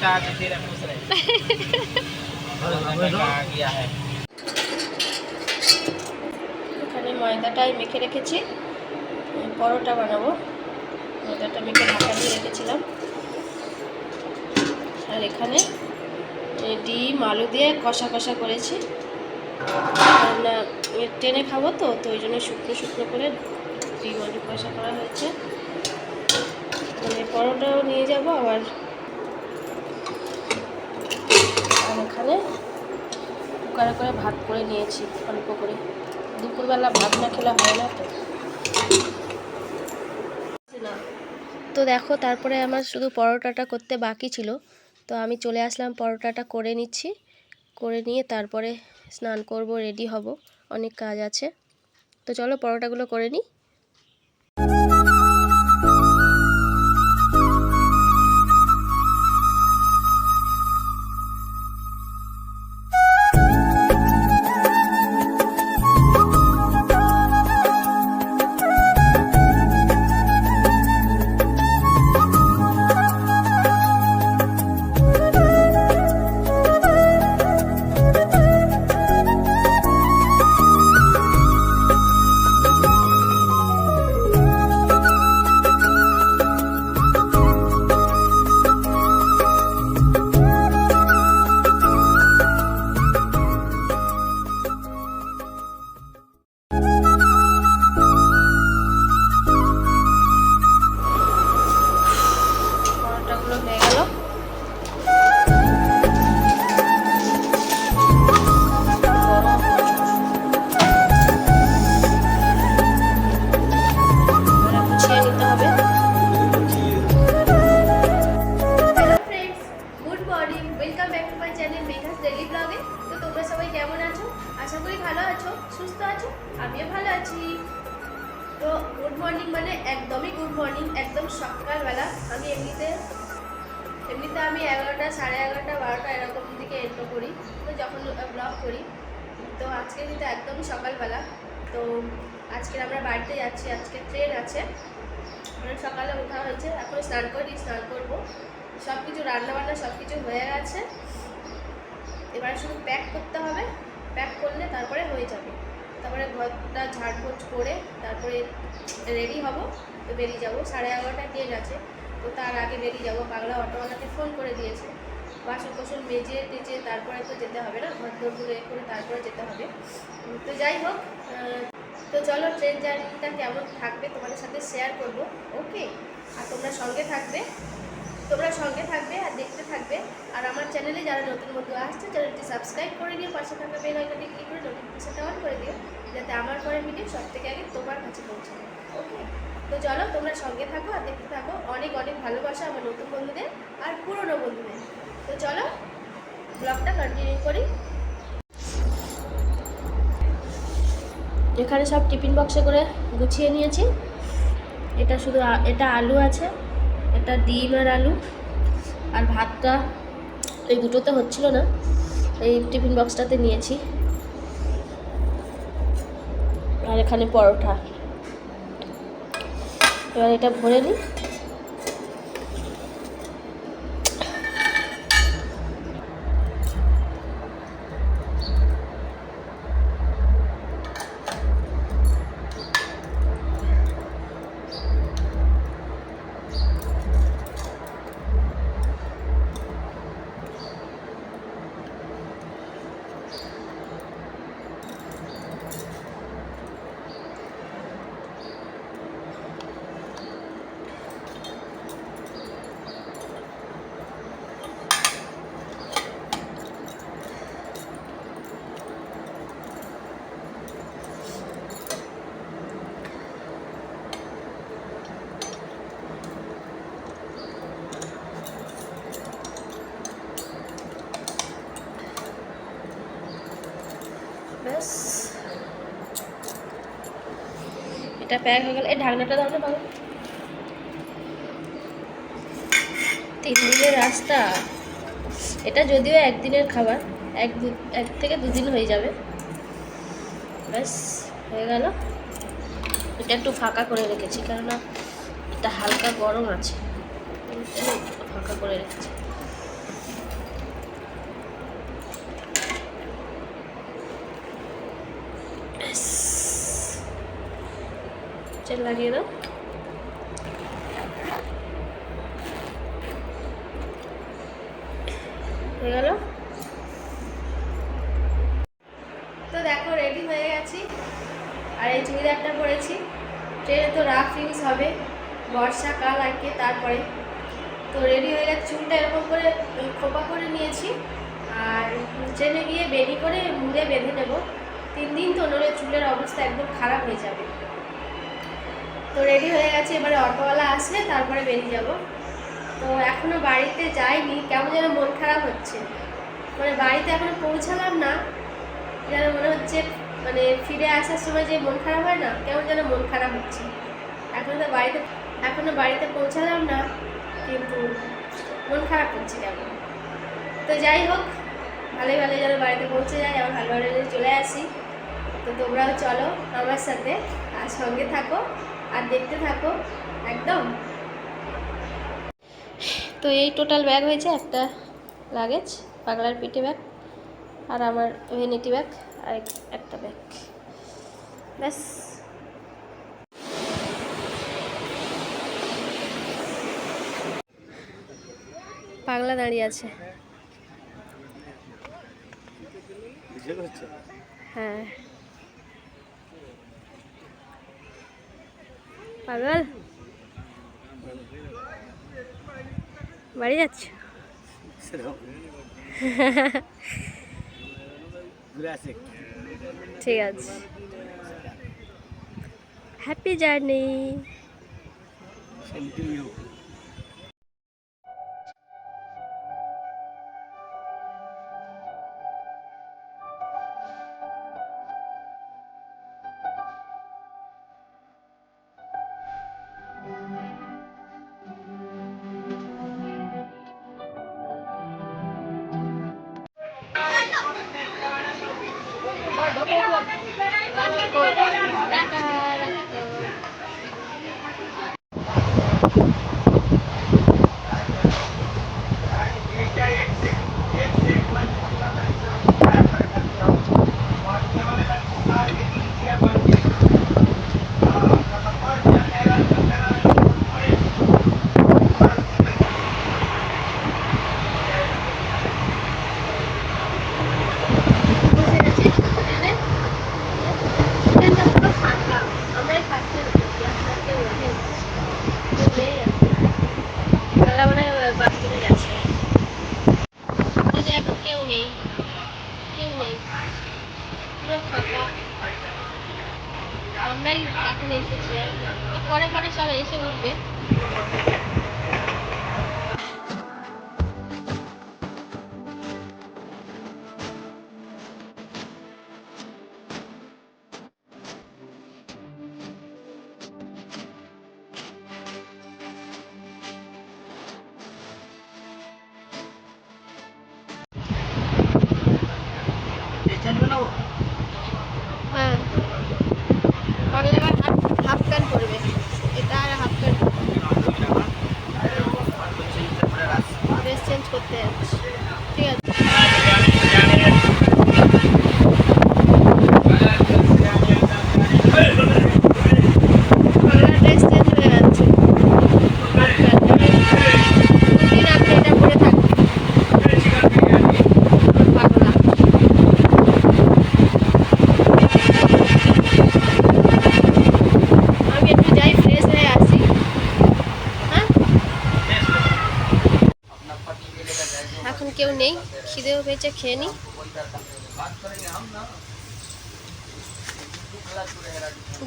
बेटा आज तेरा खुश रहे का आ गया है এখানে ময়দাটাই মেখে রেখেছি উম, পরোটা বানাবো ময়দাটা মেখে ঢাকা দিয়ে রেখেছিলাম আর এখানে এ, ডিম আলু দিয়ে কষা কষা করেছি আর না এ, টেনে খাবো তো তো ওই জন্য শুকনো শুকনো করে ডিম আলু কষা করা হয়েছে মানে পরোটাও নিয়ে যাব আবার এখানে কুকারে করে ভাত করে নিয়েছি, অল্প করে। দুপুরবেলা ভাত না খেলে হয় না তো। তো দেখো, তারপরে আমার শুধু পরোটাটা করতে বাকি ছিল। তো আমি চলে আসলাম, পরোটাটা করে নিচ্ছি। করে নিয়ে তারপরে স্নান করব, রেডি হব। অনেক কাজ আছে। তো চলো, পরোটাগুলো করে নিই। গুড মর্নিং মানে একদমই গুড মর্নিং একদম সকালবেলা। আমি এমনিতে এমনিতে আমি এগারোটা, সাড়ে এগারোটা, বারোটা এরকম দিকে এন্টো করি। তো যখন ব্লগ করি, তো আজকে কিন্তু একদমই সকালবেলা। তো আজকে আমরা বাড়িতে যাচ্ছি, আজকে ট্রেন আছে। মানে সকালে ওঠা হয়েছে এখন স্নান করি, স্নান করব। সব কিছু রান্নাবান্না সব কিছু হয়ে গেছে। এবার শুধু প্যাক করতে হবে। প্যাক করলে তারপরে হয়ে যাবে। তারপরে ঘরটা ঝাড়পোছ করে তারপরে রেডি হব, তো বেরিয়ে যাব। সাড়ে এগারোটা ট্রেন আছে, তো তার আগে বেরিয়ে যাব। বাংলা অটোওয়ালাকে ফোন করে দিয়েছে। বাসন কোসন মেজে টেজে তারপরে তো যেতে হবে না, ঘর দৌড়গুলো করে তারপরে যেতে হবে। তো যাই হোক তো চলো ট্রেন জার্নিটা কেমন থাকবে তোমাদের সাথে শেয়ার করব। ওকে, আর তোমরা সঙ্গে থাকবে। তোমরা সঙ্গে থাকবে আর দেখতে থাকবে। আর আমার চ্যানেলে যারা নতুন বন্ধু আসছে, চ্যানেলটি সাবস্ক্রাইব করে নিও, পাশে থাকা বেল আইকনটি ক্লিক করে নোটিফিকেশনটা অন করে দিও, যাতে আমার পরে ভিডিও সব থেকে আগে তোমার কাছে পৌঁছে ওকে তো চলো, তোমরা সঙ্গে থাকো আর দেখতে থাকো। অনেক অনেক ভালোবাসা আমার নতুন বন্ধুদের আর পুরনো বন্ধুদের। তো চলো ব্লগটা কন্টিনিউ করি। এখানে সব টিফিন বক্সে করে গুছিয়ে নিয়েছি। এটা শুধু এটা আলু আছে। এটা ডিম আর আলু আর ভাতটা এই দুটোতে হচ্ছিল না। এই টিফিন বক্সটাতে নিয়েছি। আর এখানে পরোটা। এবার এটা ভরে নিই। এটা প্যাক হয়ে গেল। এই ঢাকনাটা দাও না, বাবা। তিন দিনের রাস্তা। এটা যদিও একদিনের খাবার, এক দু এক থেকে দুদিন হয়ে যাবে। ব্যাস, হয়ে গেল। এটা একটু ফাঁকা করে রেখেছি, কেননা এটা হালকা গরম আছে। ফাঁকা করে রেখেছি ব্যাস তেল লাগিয়ে দাও হয়ে গেল। তো দেখো রেডি হয়ে গেছি। আর এই চুড়িদারটা পরেছি। ট্রেনে তো রাফ ইউজ হবে। বর্ষাকাল আর কি তারপরে। তো রেডি হয়ে গেছে। চুলটা এরকম করে খোপা করে নিয়েছি। আর ট্রেনে গিয়ে বেরি করে মুড়ে বেঁধে নেব। তিন দিন তো নড়ে চুলের অবস্থা একদম খারাপ হয়ে যাবে। তো রেডি হয়ে গেছে, এবারে অটোওয়ালা আসলে তারপরে বেরিয়ে যাব। তো এখনও বাড়িতে যাইনি, কেমন যেন মন খারাপ হচ্ছে। মানে বাড়িতে এখনও পৌঁছালাম না, যেন মনে হচ্ছে মানে ফিরে আসার সময় যে মন খারাপ হয় না, কেমন যেন মন খারাপ হচ্ছে। এখনও তো বাড়িতে, এখনও বাড়িতে পৌঁছালাম না, কিন্তু মন খারাপ হচ্ছে কেমন। তো যাই হোক, ভালোই ভালো যেন বাড়িতে পৌঁছে যাই আমার ভালো ভালো চলে আসি। তো তোমরাও চলো আমার সাথে, আর সঙ্গে থাকো। আর দেখতে থাকো একদম। তো এই টোটাল ব্যাগ হয়েছে একটা লাগেজ পাগলার পিঠে ব্যাগ আর আমার ভেনিটি ব্যাগ আর একটা ব্যাগ ব্যাস। পাগলা দাঁড়িয়ে আছে। হ্যাঁ। পাগল। বাড়ি যাচ্ছ? ঠিক আছে। Happy journey Tá bom, tá. এসেছি। পরে পরে সব এসে উঠবে পেয়েছে খেয়ে নি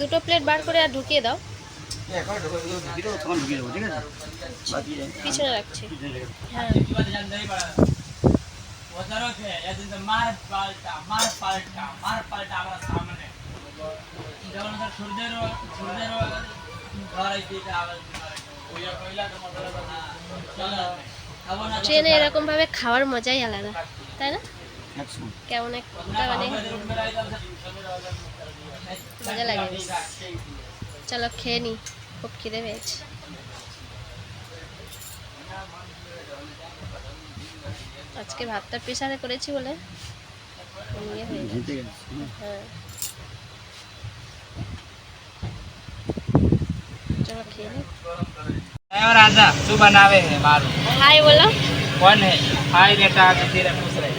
দুটো প্লেট বার করে আর ঢুকিয়ে দাও। পিছনে রাখছি। হ্যাঁ। ট্রেনে এরকম ভাবে খাওয়ার মজাই আলাদা। তাই না কেমন একটা মানে মজা লাগে চলো খেয়ে নি খুব খিদে পেয়েছে আজকে ভাতটা প্রেশারে করেছি বলে নিয়ে হয়ে হ্যাঁ चलो खेले राजा तू बनावे है मारू हाय बोलो कौन है हाय बेटा तेरा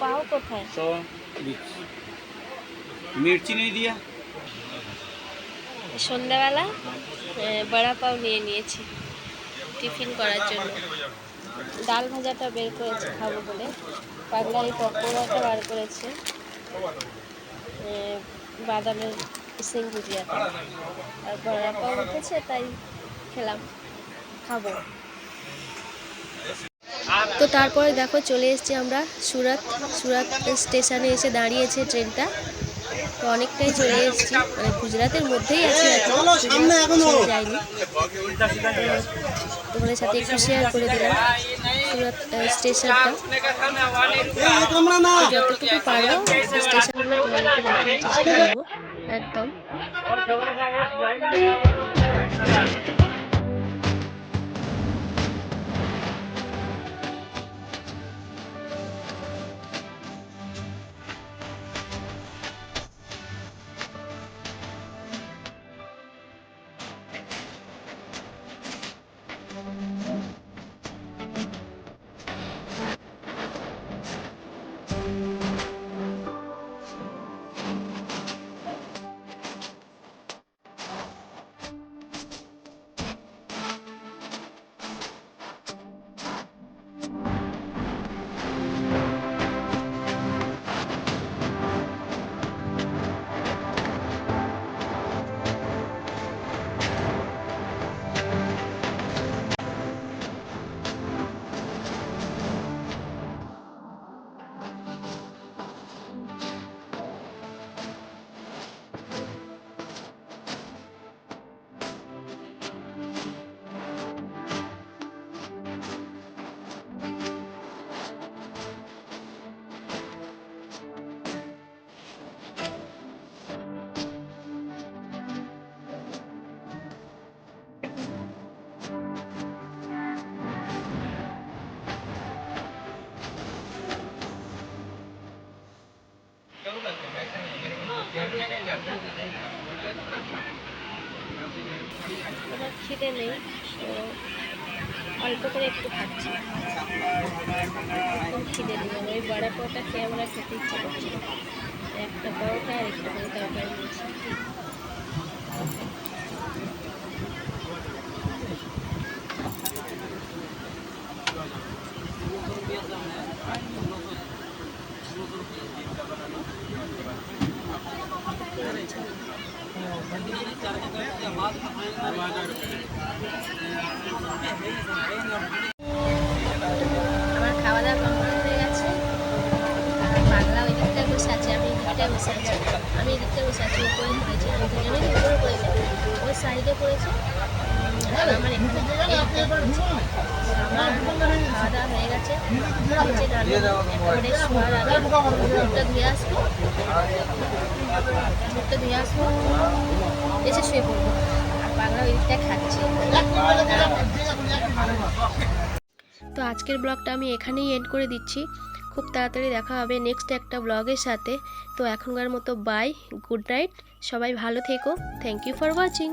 পাও কোথায় মির্চি নেই দিয়া সন্ধ্যাবেলা বড়া পাও নিয়ে নিয়েছি টিফিন করার জন্য। ডাল ভাজাটা বের করেছে খাব বলে। পাগলারি পকোড়াটা বার করেছে। বাদামের সিং ভুজিয়াটা আর বড়া পাও উঠেছে তাই খেলাম। খাব। তো তারপরে দেখো চলে এসেছি আমরা সুরাত। সুরাত স্টেশনে এসে দাঁড়িয়েছে ট্রেনটা। তো অনেকটাই চলে এসেছি। মানে গুজরাতের মধ্যেই আছি যাইনি। তোমাদের সাথে একটু শেয়ার করে দিলাম সুরাত স্টেশনটা। যতটুকু পারব স্টেশনগুলো তোমাদেরকে একদম। আমার খিদে নেই, তো অল্প করে একটু খাচ্ছি। খিদে নেই। ওই বড়া পাওয়াটা খেয়ে আমরা খেতে ইচ্ছা করছি একটা পরোটা আর একটা করে তরকারি আমার খাওয়া দাওয়া কমপ্লিট হয়ে গেছে। আর পাগলা ওই দিকটায় বসে আছে, আমি এই দিকটায় বসে আছি। আমি এই দিকটায় বসে আছি, উপরে পড়েছি আমি দুজনেই উপরে পড়েছি। আমার খাওয়া দাওয়া হয়ে গেছে। নিচে ধুয়ে আসব। মুখটা আসব। এসে শুয়ে পড়ব। খাচ্ছে। তো আজকের ব্লগটা আমি এখানেই এন্ড করে দিচ্ছি। খুব তাড়াতাড়ি দেখা হবে নেক্সট একটা ব্লগের সাথে। তো এখনকার মতো বাই গুড নাইট সবাই ভালো থেকো। Thank you for watching